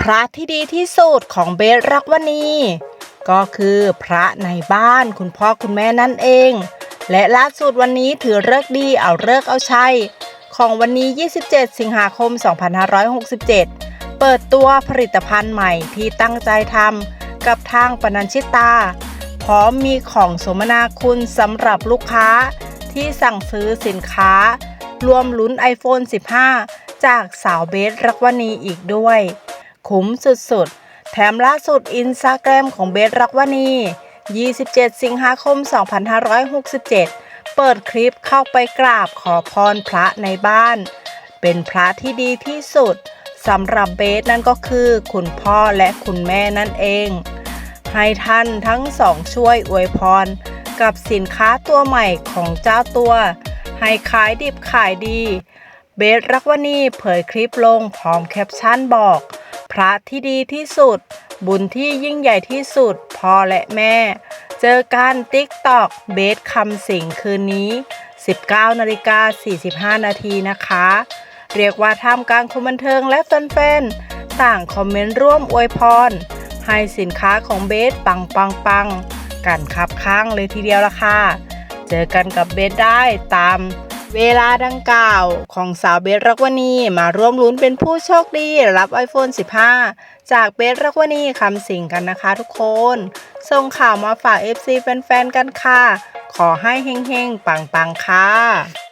พระที่ดีที่สุดของเบสรักวณีก็คือพระในบ้านคุณพ่อคุณแม่นั่นเอง และล่าสุดวันนี้ถือเลิกดีเอาเลิกเอาชัยของวันนี้ 27 สิงหาคม 2567 เปิดตัวผลิตภัณฑ์ใหม่ที่ตั้งใจทำกับทางปนัญชิตา พร้อมมีของสมนาคุณสำหรับลูกค้าที่สั่งซื้อสินค้า รวมลุ้น iPhone 15 จากสาวเบสรักวณีอีกด้วย คุ้มสุดๆ แถมล่าสุดอินสตาแกรมของเบสรักวณี27 สิงหาคม 2567 เปิดคลิปเข้าไปกราบขอพรพระในบ้าน เป็นพระที่ดีที่สุดสำหรับเบสนั่นก็คือ คุณพ่อและคุณแม่นั่นเอง ให้ท่านทั้งสองช่วยอวยพร กับสินค้าตัวใหม่ของเจ้าตัว ให้ขายดิบขายดี เบสรักวณีเผยคลิปลงพร้อมแคปชั่นบอก พระที่ดีที่สุด บุญที่ยิ่งใหญ่ที่สุดพ่อและแม่ เจอกันติ๊กตอกเบสคำสิงคืนนี้ 19นาฬิกา45 นาทีนะคะ เรียกว่าท่ามกลางคนบันเทิงและแฟนๆต่างคอมเมนต์ร่วมอวยพร ให้สินค้าของเบสปังปังปังกันคับข้างเลยทีเดียวละค่ะ เจอกันกับเบสได้ตาม เวลาดังกล่าวของสาวเบสรักวณีมาร่วมลุ้นเป็นผู้โชคดีรับ iPhone 15 จากเบสรักวณีคำสิงกันนะคะทุกคน ส่งข่าวมาฝาก FC แฟนๆกันค่ะ ขอให้เฮงๆ ปังๆ ค่ะ